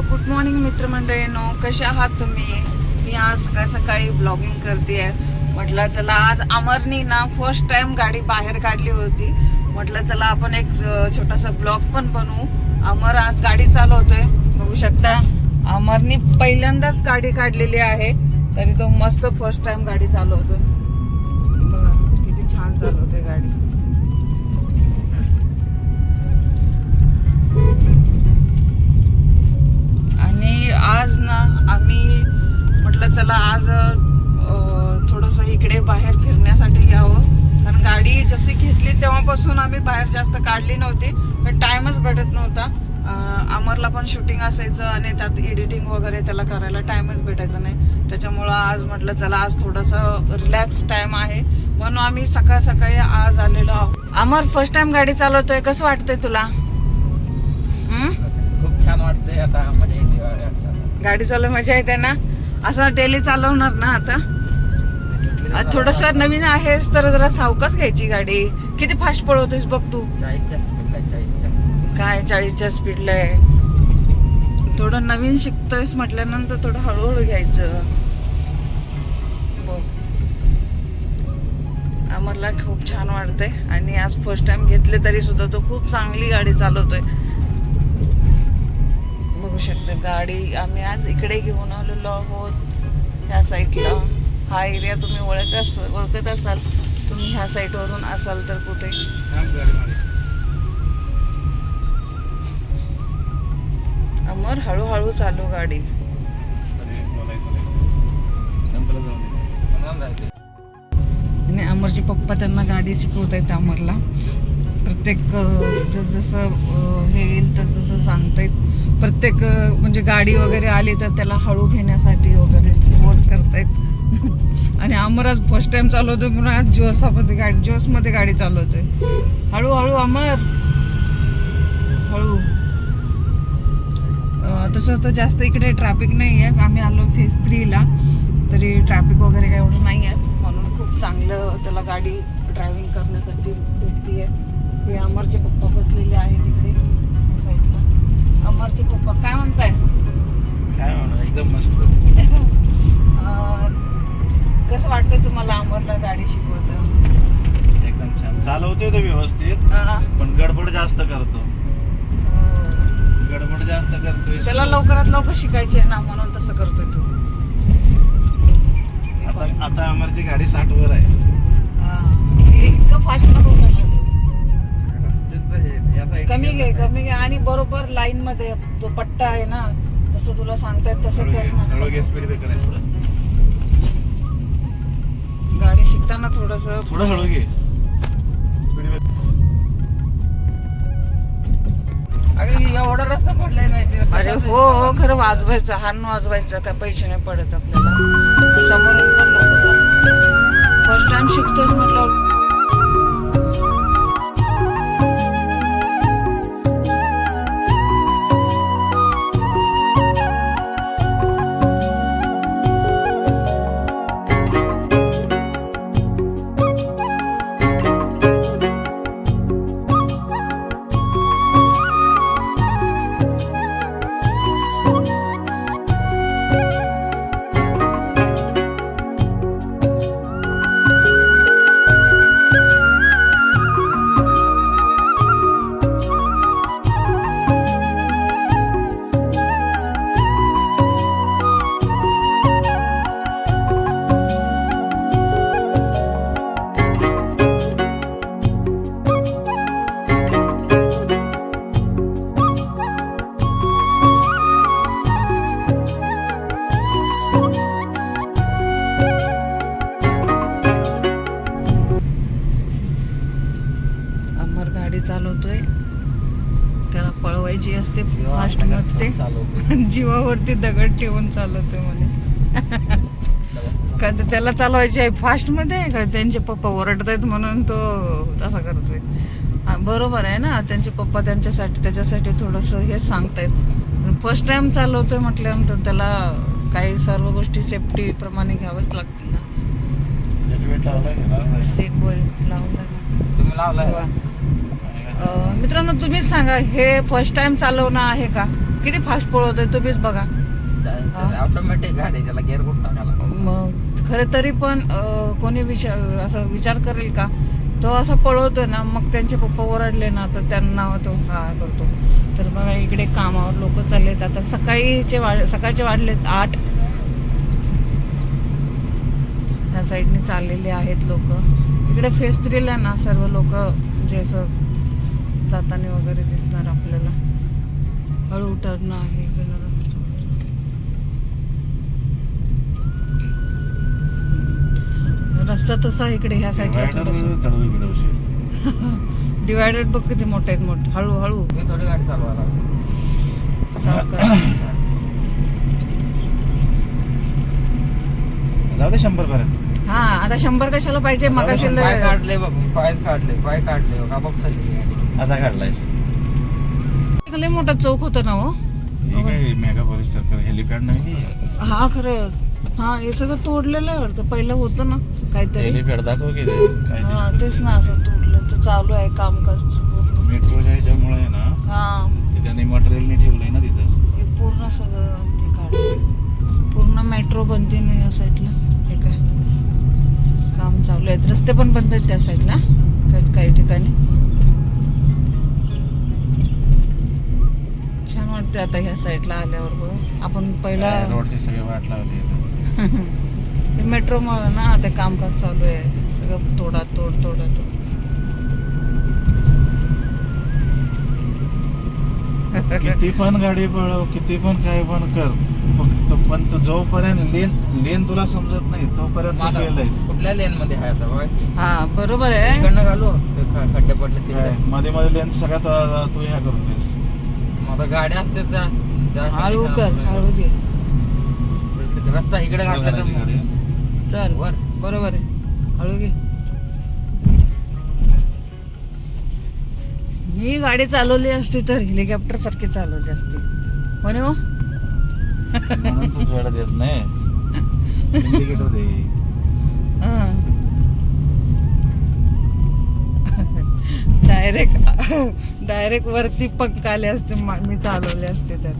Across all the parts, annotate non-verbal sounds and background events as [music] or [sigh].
Good morning मित्रमंडळीनो. कशा आहात तुम्ही? मी आज सकाळी सकाळी ब्लॉगिंग करते म्हटलं चला आज अमरनी ना फर्स्ट टाइम गाडी बाहेर काढली होती. म्हटलं चला आपण एक छोटासा ब्लॉग पण बनवू. अमर आज गाडी चालवतोय. बघू शकता अमरनी पहिल्यांदाच गाडी काढलेली आहे. तरी तो मस्त फर्स्ट टाइम गाडी चालवतोय. बघा किती छान चालवतोय गाडी. की आज ना आम्ही म्हटलं चला आज थोडंसं इकडे बाहेर फिरण्यासाठी यावं. कारण गाडी जशी घेतली तेव्हापासून आम्ही बाहेर जास्त काढली नव्हती पण टाइमच भेटत नव्हता. अमरला पण शूटिंग असायचं आणि त्यात एडिटिंग वगैरे त्याला करायला टाइमच भेटायचा नाही. त्याच्यामुळं आज म्हटलं चला आज थोडंसं रिलॅक्स टाइम आहे. म्हणून आम्ही सकाळ सकाळी आज आलेलो आहोत. अमर फर्स्ट टाइम गाडी चालवतोय कसं वाटतंय तुला? हम्म? छान वाटतंय आता मजा येते गाडी असताना. गाडी चालव मजा येते ना? असं डेली चालवणार ना आता? थोडस नवीन आहेस तर जरा सावकाश घ्यायची गाडी. किती फास्ट पळवतोयस बघ तू. चाळीसच्या स्पीडला चाळीसच्या. काय चाळीसच्या स्पीडला आहे? थोडं नवीन शिकतोयस म्हटल्यानंतर थोडं हळूहळू घ्यायचं. बघ. अमरला खूप छान वाटतंय. आणि आज फर्स्ट टाइम घेतले तरी सुद्धा तो खूप चांगली गाडी चालवतोय. बघू शकता. गाडी आम्ही आज इकडे घेऊन आलेलो आहोत. ह्या साईडला. हा एरिया तुम्ही ओळखत अस ओळखत असाल. तुम्ही ह्या साईडवरून असाल तर कुठे? अमर हळूहळू चालू गाडी. आणि अमरचे पप्पा त्यांना गाडी शिकवत आहेत अमरला. प्रत्येक जसजसं जसं हे येईल तस तसं सांगतायत प्रत्येक म्हणजे गाडी वगैरे आली तर त्याला हळू घेण्यासाठी वगैरे फोर्स करतायत [laughs] आणि अमर आज फर्स्ट टाइम चालवतोय म्हणून आज जोसामध्ये गाडी जोसमध्ये गाडी चालवतोय. हळूहळू अमर. हळू. तसं तर जास्त इकडे ट्रॅफिक नाही आहे आम्ही आलो फेज थ्रीला तरी ट्रॅफिक वगैरे काय एवढं नाही आहे म्हणून खूप चांगलं त्याला गाडी ड्रायव्हिंग करण्यासाठी भेटतीये. हे अमरचे पप्पा बसलेले आहेत तिकडे या साईडला. अमरचे पप्पा काय म्हणताय? काय म्हणू एकदम मस्त. [laughs] कसं वाटतंय तुम्हाला अमरला गाडी शिकवत? एकदम छान. चालवतोय तो व्यवस्थित पण गडबड जास्त करतो. गडबड जास्त करतोय. त्याला लवकरात लवकर शिकायचे आहे ना म्हणून तसं करतोय तू. आता आता अमरची गाडी साठ वर आहे. हा. हे इतकं फास्ट नको कमी घे. कमी घे. आणि बरोबर लाईन मध्ये तो पट्टा आहे ना तसं तुला सांगतायत तसं कर ना. गाडी शिकताना थोडस थोडं हळू घे. एवढा रस्ता पडलाय. अरे हो हो खरं वाजवायचं हान वाजवायचं काय पैसे नाही पडत आपल्याला. लोक फर्स्ट टाइम शिकतोस म्हटलं त्याला चालवायची आहे. फास्टमध्ये का? त्यांचे पप्पा ओरडतायत म्हणून तो तसा करतोय. हा, बरोबर आहे ना? त्यांचे पप्पा त्यांच्यासाठी त्याच्यासाठी थोडस हेच सांगतायत. फर्स्ट टाइम चालवतोय म्हटल्यानंतर त्याला काही सर्व गोष्टी सेफ्टी प्रमाणे घ्यावंच लागतील ना. सेट बेल्ट लावलं मित्रांनो तुम्हीच सांगा हे फर्स्ट टाइम चालवणं आहे का? किती फास्ट पळवतोय तुम्हीच बघा. ऑटोमॅटिक गाडी त्याला गेअर कुठं टाकायला? मग खरं तरी पण कोणी विचार असं विचार करेल का? तो असा पळवतो ना मग त्यांचे पप्पा ओरडले ना तर त्यांना तो हा करतो. तर बघा इकडे कामावर लोक चाललेत. आता सकाळीचे वाढ सकाळचे वाढलेत आठ. ह्या साईडने चाललेले आहेत लोक. इकडे फेस थ्रीला ना सर्व लोक जे म्हणजे असं जाताना वगैरे दिसणार आपल्याला. हळू उतरणं आहे रस्ता तसा इकडे ह्या साईडला थोडस. डिवायडेड बघ किती मोठे आहेत मोठे. हळू हळू मी थोडी गाडी चालवायला सावकाश जाऊ दे शंभर पर्यंत हा आता शंभर कशाला पाहिजे? मग पाय काढले बघ पाय काढले पाय काढले. आता काढलायस. लय मोठा चौक होता ना हो? काय मेगा पॉलिस सारखं हेलिपॅड नाही? हा खरं. हा हे सगळं तोडलेलं आहे वाटतं. पहिलं होतं ना. काहीतरी. हेलिपॅड दाखव की ते काय हा तेच ना असं तोडलं तर चालू आहे कामकाज. पूर्ण मेट्रोच्या ह्याच्यामुळे आहे ना हा. ते त्यांनी मटेरियल नाही ठेवलंय ना तिथं. हे पूर्ण सगळं हे काढलं पूर्ण मेट्रो बनते ना या साईडला हे काय? काम चालू आहेत. रस्ते पण बंद आहेत त्या साईडला काही काही ठिकाणी. छान वाटते आता ह्या साईडला आल्यावर बघ. आपण पहिला रोडचे सगळे वाट लावले इथं. [laughs] ते मेट्रो मुळे ना ते कामकाज चालू आहे. सगळं तोडा तोड तोडा तोड किती पण गाडी पळव किती पण काय पण कर फक्त पण तू जोपर्यंत लेन लेन तुला समजत नाही तोपर्यंत तू आहेस. कुठल्या लेन मध्ये आहे आता बघा की. हा बरोबर आहे. इकडनं घालू ते ख- खड्डे पडले काय, तिकडे मध्ये मध्ये लेन सगळ्यात अं, तू ह्या करतोयस मग आता गाड्या असते त्या. त्या हळू कर हळू घे. रस्ता इकडे घातला तर गाडी, मग- गाडी. चल वर. बरोबर आहे. हळू घे. मी गाडी चालवली असती तर हेलिकॉप्टर सारखी चालवली असती. म्हणे हो? नाही. इंडिकेटर दे. डायरेक्ट डायरेक्ट वरती पंख आले असते मी चालवले असते तर.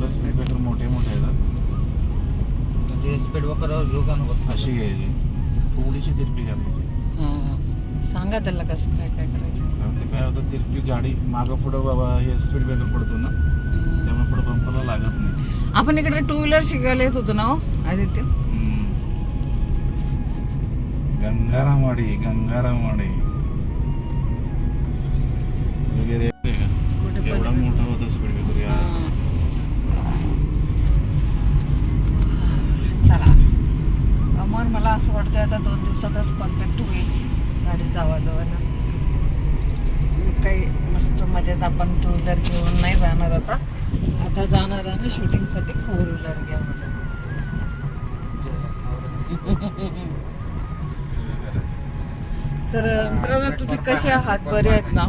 प्लस स्पीकर मोठे मोठे आहेत. म्हणजे स्पीड घेऊ का नको? अशी घ्यायची. थोडीशी तिरपी घालायची. हा. सांगा त्याला कसं काय काय करायचं. कारण ते काय होतं तिरपी गाडी मागं पुढं बाबा हे स्पीड ब्रेकर पडतो ना. त्यामुळे पुढं पंपाला लागत नाही. आपण इकडे टू व्हीलर शिकायला येत होतो ना हो आदित्य. गंगारामवाडी गंगारामवाडी मला असं वाटतंय आता दोन दिवसातच परफेक्ट होईल. गाडी चालवायला काही मस्त मजेत आपण टू व्हीलर घेऊन नाही जाणार आता. आता जाणार आहे ना शूटिंगसाठी फोर व्हीलर घेऊन तर मित्रांनो तुम्ही कसे आहात? बरे आहेत ना?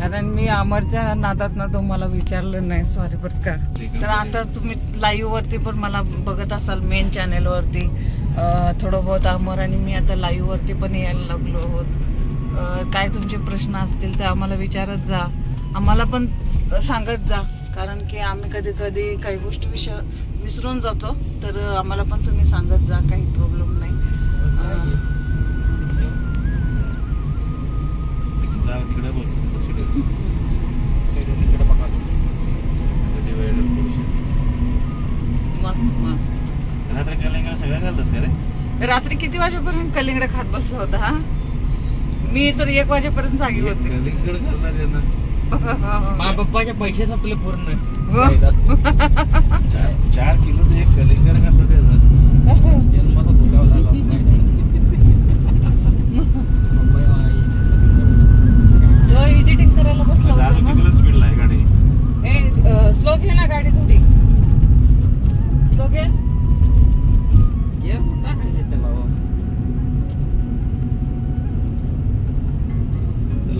कारण मी अमरच्या नादात ना तुम्हाला विचारलं नाही. सॉरी बरं का. तर आता तुम्ही लाईव्ह वरती पण मला बघत असाल मेन चॅनेल वरती. थोडं बहुत अमर आणि मी आता लाईव्ह वरती पण यायला लागलो आहोत. काय तुमचे प्रश्न असतील ते आम्हाला विचारत जा. आम्हाला पण सांगत जा. कारण की आम्ही कधी कधी काही गोष्टी विषय विसरून जातो. तर आम्हाला पण तुम्ही सांगत जा. काही प्रॉब्लेम नाही. जा तिकडे बघ तिकडे. मस्त मस्त. रात्री कलिंगड सगळं घालतस का रे? रात्री किती वाजेपर्यंत कलिंगड खात बसला होता हा? मी तर एक वाजेपर्यंत जागी होते. कलिंगड घालणार त्यांना. [laughs] मा पप्पाचे पैसे संपले पूर्ण? चार किलोचं एक कलिंगड घालणार त्यांना. [laughs] तो एडिटिंग करायला बसला होता ना. स्पीडला आहे गाडी? ए स्लो घे ना गाडी थोडी. स्लो घे. ये कुठं आहे त्याला हो?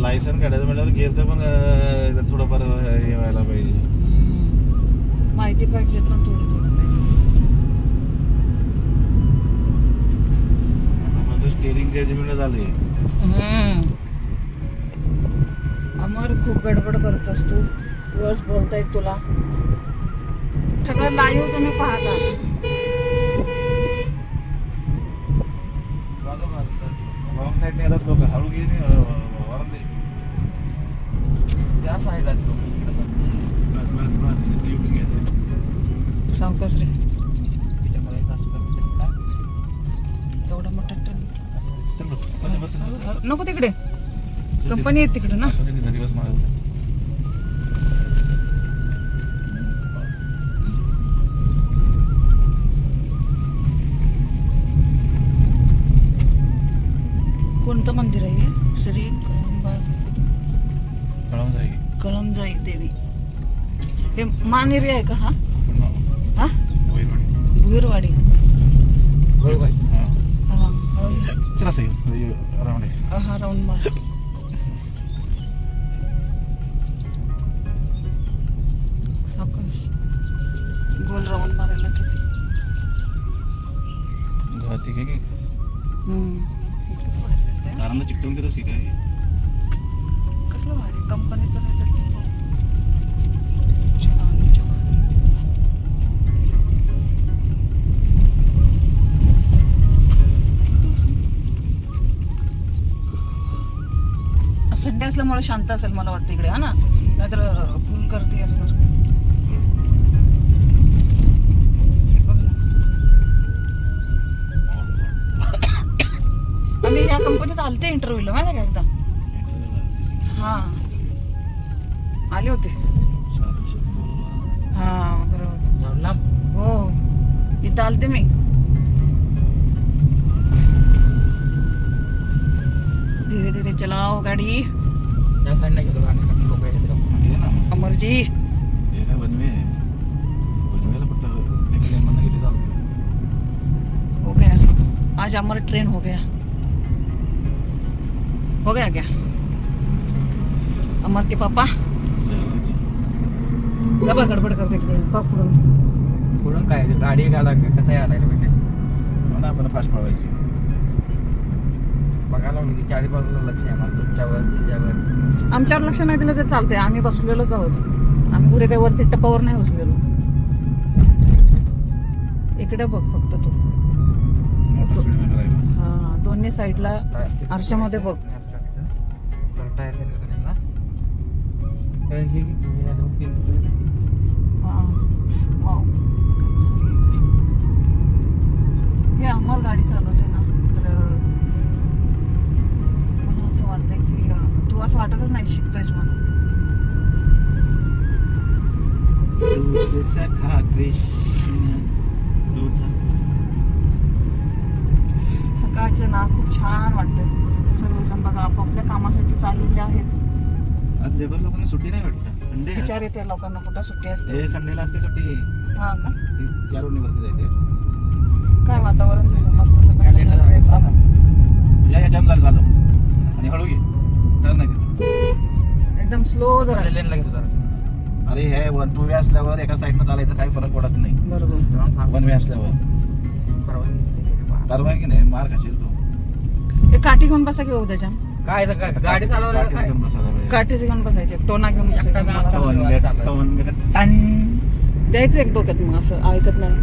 लायसन काढायचं म्हटल्यावर गिअरचं पण थोडंफार हे व्हायला पाहिजे. माहिती पाहिजे ना थोडी थोडी आता माझं स्टेरिंग जजमेंट झाले अमर खूप गडबड करतोस तू रोज बोलतायत तुला. सगळं लाईव्ह तुम्ही पाहता. हळू. त्या साईडला. सावकाश रे? एवढा मोठा. नको तिकडे. कंपनी आहे तिकडे ना. एरिया आहे का हा? हा. भुईरवाडी. हा. हा. चला सही राऊंड आहे. हा राऊंड मार. गोल राऊंड मारायला किती गव्हाची घे की? हम्म. कसलं भारी दिसतंय. दारांना चिकटवून घेतोस की काय? कसलं भारी? कंपनीचं काहीतरी छान असल्यामुळे शांत असेल मला वाटतं इकडे हा ना? नाहीतर फुल गर्दी असणार. हे आम्ही या कंपनीत आलते इंटरव्ह्यूला माहिती आहे का एकदा? हा. आले होते. हा बरोबर. हो. इथं आलते मी. धीरे धीरे चलाओ गाडी. त्या साईडला गेलो लोक येतात अमरजी. हे काय बनवे बनवेला फक्त एका गेली चालते हो गया. आज अमर ट्रेन हो गया. हो गया क्या? अमर के पापा. डबा गडबड करते पकडून पुढून काय? गाडी घाला कसं यायला म्हणा आपण फास्ट पळवायची. चारी बाजूला लक्ष आहे मला तुमच्यावर तिच्यावर. आमच्यावर लक्ष नाही दिलं तर चालतंय. आम्ही बसलेलोच आहोत. आम्ही पुढे काही वरती टप्पावर नाही बसलेलो. इकडे बघ फक्त तू. हा दोन्ही साईडला आरशामध्ये बघ. हा वाव. हे अमर गाडी चालवते असं वाटतच नाही शिकतोयस तुझे सखा कृष्ण सकाळचं ना खूप छान वाटतंय. सर्वजण बघा आपापल्या कामासाठी चाललेले आहेत. आज लेबर लोकांना सुट्टी नाही वाटतं संडे विचार येते लोकांना कुठं सुट्टी असते? हे संडेला असते सुट्टी. हा का? त्या रोडनीवरती जायचे काय वातावरण झालं? मस्त सकाळी या याच्यानं झालं झालं आणि हळू घे टर्न नाही एकदम स्लो जरा. लेनला घेतो जरा. अरे हे वन टू वे असल्यावर एका साईडनं चालायचं काही फरक पडत नाही. बरोबर. वन वे असल्यावर. परवानगी नाही मार खाशील तू. एक काठी घेऊन बसा घेऊ त्याच्या? काय इथं गा- गाडी चालवलं गाठी काय? घेऊन बसायला पाहिजे. काठीच घेऊन बसायचे टोना घेऊन एकटा बसायचे. गावात टवन चालवलं. गेट, टवन गेट, टन. द्यायचं एक डोक्यात मग असं ऐकत नाही.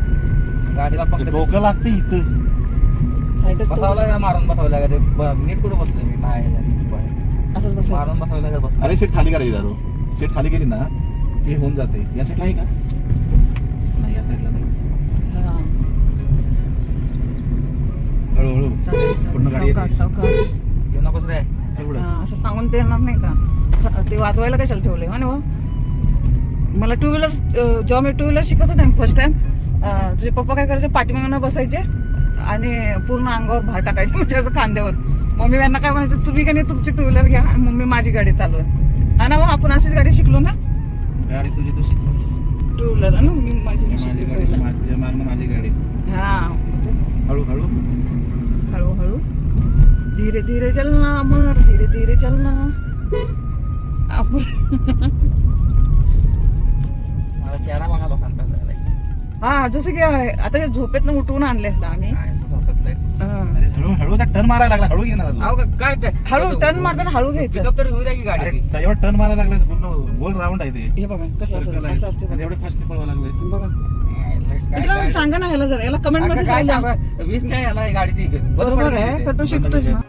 गाडीला ते फक्त डोकं लागतं इथं. तो- बसावं लागेल मारून बसावं लागेल. ब- नीट कुठं बसलोय मी? बाहेर. असंच बसायचं मारून बसावं लागेल बसलो अरे सीट खाली करायची दादू सीट खाली केली ना ती होऊन जाते. या साईडला आहे का? नाही या साईडला नाही. हा. हळूहळू. चालेल पूर्ण चालेल गाडी सावकाश येते. सावकाश येऊ नकोस रे. हा, असं सांगून ते येणार नाही का? ते वाजवायला कशाला ठेवले हो ना हो? मला टू व्हीलर जेव्हा मी टू व्हीलर शिकत होते फर्स्ट टाइम तुझे पप्पा काय करायचे पाठीमागून बसायचे आणि पूर्ण अंगावर भार टाकायचे [laughs] म्हणजे असं खांद्यावर. मम्मी यांना काय म्हणायचं तुम्ही का नाही तुमची टू व्हीलर घ्या मम्मी माझी गाडी चालवा हा ना हो, आपण अशीच गाडी शिकलो ना? गाडी तुझी तू शिकलीस टू व्हीलर ना मी माझी माझी शिकली तुझ्या मागणं माझी गाडी. हा हळूहळू. हळूहळू. धीरे धीरे चलना अमर. धीरे धीरे चलना अमर. मला चेहरा बघा लोकांचा. हा जसं की आता झोपेतनं उठवून आणले आम्ही. हा. अरे हळूहळू हळूचा टर्न मारायला लागला. हळू घेणार अहो का- काय ते? हळू टर्न मारताना हळू घ्यायचं. पिकअप तर होऊ द्या की गाडी ती. अरे एवढा टर्न मारायला लागला पूर्ण गोल राऊंड आहे ते. हे बघा कसं Circle असं आहे. असं असते आणि बघा. एवढे फास्ट पळवा लागले. बघा. मित्रांनो सांगा ना ह्याला जरा. याला कमेंटमध्ये काय सांगा. सांगा? वीस काय याला गाडीची. बरोबर आहे. का तू शिकतोस ना.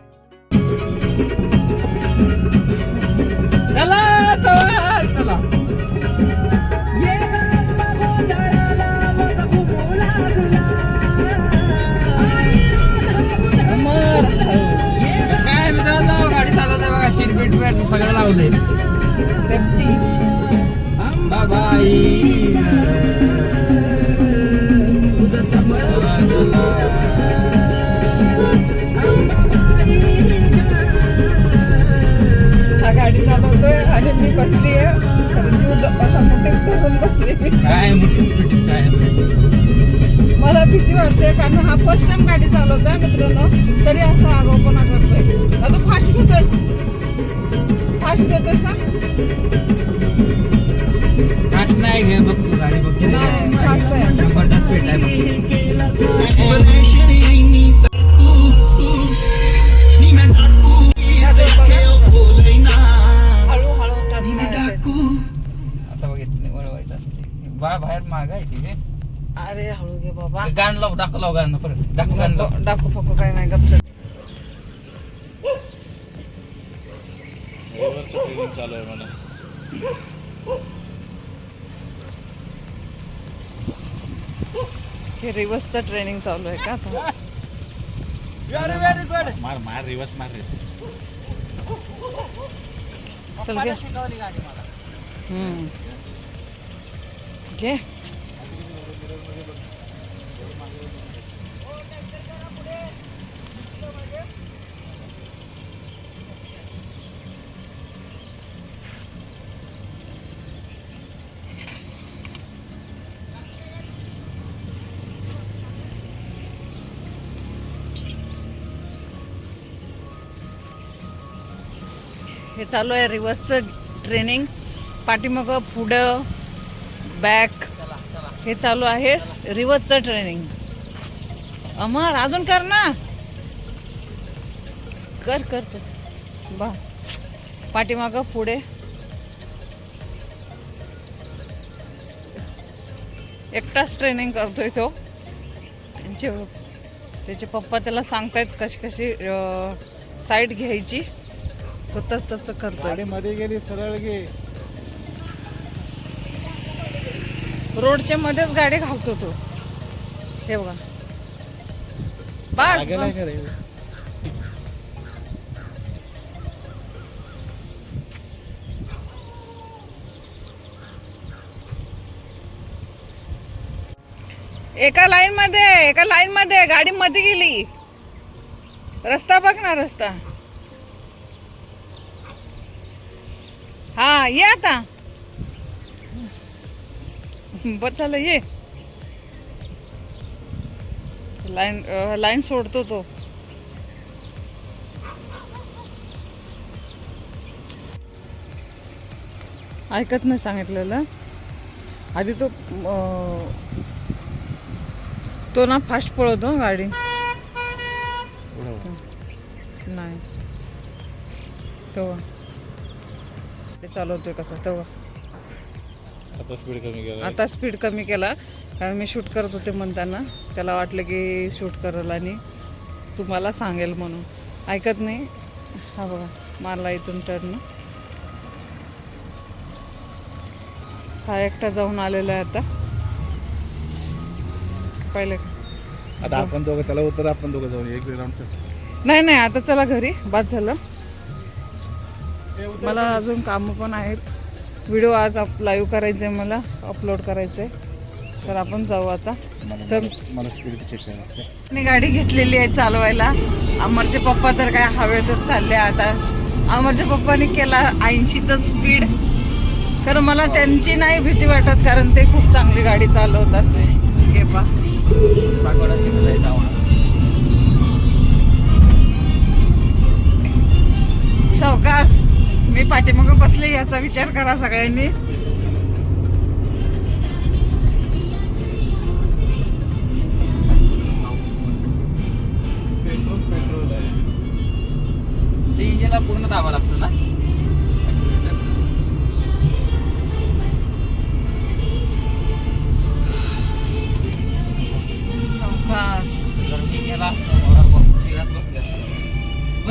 लावलंय सेफ्टी. बाबाई हा गाडी चालवतोय आणि मी बसली काय मला भीती वाटते कारण हा फर्स्ट टाइम गाडी चालवतोय मित्रांनो. तरी असा आगाऊपणा करतोय आता तू फास्ट घेतोयस. फास्ट ना फास्ट नाही घे बघ तू गाडी बघ. फास्ट आहे. तास स्पीड आहे बघ. बाहेर माग आहे तिथे अरे हळू घे बाबा. गाण लाव दाखव लाव गाणं परत. दाखव गाणं लाव. डाकू फकू काय नाही गपचत चालू आहे मला हे रिव्हर्सचं ट्रेनिंग चालू आहे का आता? मार मार रिवर्स मार रे. चल घे. शिकवली गाडी मला. हम्म. घे. हे चालू आहे रिव्हर्सचं ट्रेनिंग पाठीमागं पुढं बॅक हे चालू आहे रिव्हर्सचं ट्रेनिंग अमर अजून कर ना. कर कर तू बा. पाठीमागं पुढे. एकटाच ट्रेनिंग करतोय तो. त्यांचे त्याचे पप्पा त्याला सांगतायत कशी कशी साईड घ्यायची. तो तस करतोय. मध्ये गेली सरळ गे रोडच्या मध्येच गाडी घालतो तो. हे बघा. बस एका लाईन मध्ये एका लाईन मध्ये गाडी मध्ये गेली. रस्ता बघ ना रस्ता. हा ये आता. बस झालं ये. लाईन लाईन सोडतो तो. ऐकत नाही सांगितलेलं. आधी तो तो ना फास्ट पळवतो गाडी. नाही. तेव्हा ते चालवतोय कसं तेव्हा. आता स्पीड कमी केला आता स्पीड कमी केला कारण मी शूट करत होते म्हणताना. त्याला वाटलं की शूट करेल आणि तुम्हाला सांगेल म्हणून. ऐकत नाही. हा बघा मारला इथून टर्न हा एकटा जाऊन आलेला आहे आता. पहिले. आता आपण दोघं त्याला उत्तर आपण दोघं जाऊन एक राऊंड नाही नाही आता चला घरी. बाद झालं. मला अजून कामं पण आहेत. व्हिडिओ आज अप लाईव्ह करायचे मला अपलोड करायचे तर आपण जाऊ आता. तर मला स्पीड गाडी घेतलेली आहे चालवायला. अमरचे पप्पा तर काय हवेतच चालले आता. अमरच्या पप्पाने केला ऐंशीचं स्पीड खरं मला त्यांची नाही भीती वाटत कारण ते खूप चांगली गाडी चालवतात. हे सावकाश. मी पाठीमाग बसले याचा विचार करा सगळ्यांनी. पूर्ण दावा लागतो ना? सावकाश.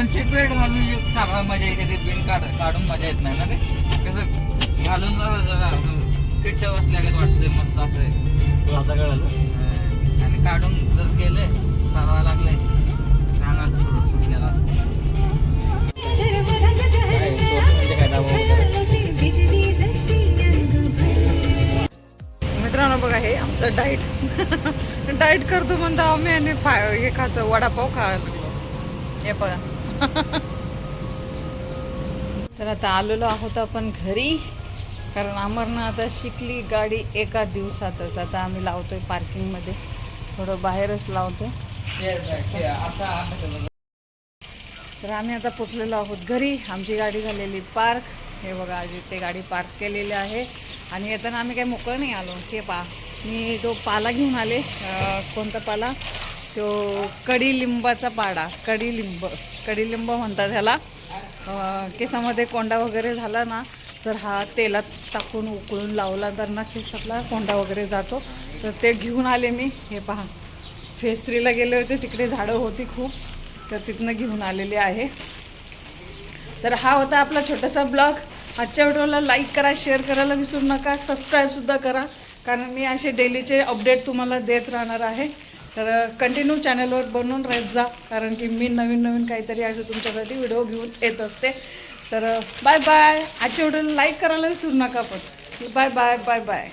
पेट्रोल पेट्रोल आहे ते ते बिन काढ काढून मजा येत नाही ना ते. कसं घालून जरा जरा फिट्ट बसल्यागत वाटतंय मस्त असं. तू आता कळालं? आणि काढून जर केलं चालवा लागले सांगा काय काय मित्रांनो बघा हे आमचं डाईट डाईट [laughs] करतो म्हणतो आम्ही आणि हे खातो वडापाव लागलो हे बघा. [laughs] तर आता आलेलो आहोत आपण घरी कारण अमरनं आता शिकली गाडी एका दिवसातच. आता आम्ही लावतोय पार्किंगमध्ये थोडं बाहेरच लावतो तर आम्ही आता पोचलेलो आहोत घरी. आमची गाडी झालेली पार्क हे बघा आज ते गाडी पार्क केलेली आहे. आणि येताना आम्ही काही मोकळं नाही आलो. हे पा मी तो पाला घेऊन आले कोणता पाला? तो कडीलिंबाचा पाडा कडीलिंब कडीलिंब म्हणतात ह्याला. केसामध्ये कोंडा वगैरे झाला ना तर हा तेलात टाकून उकळून लावला तर ना केसातला कोंडा वगैरे जातो. तर ते घेऊन आले मी. हे पहा. फेस्त्रीला गेले होते तिकडे झाडं होती खूप. तर तिथनं घेऊन आलेले आहे. तर हा होता आपला छोटासा ब्लॉग. आजच्या व्हिडिओला लाईक करा शेअर करायला विसरू नका. सबस्क्राईबसुद्धा करा. कारण मी असे डेलीचे अपडेट तुम्हाला देत राहणार आहे. तर कंटिन्यू चॅनलवर बनवून राहत जा कारण की मी नवीन नवीन काहीतरी असं तुमच्यासाठी व्हिडिओ घेऊन येत असते. तर बाय बाय आजच्या व्हिडिओला लाईक करायला विसरू नका पण. Bye bye bye bye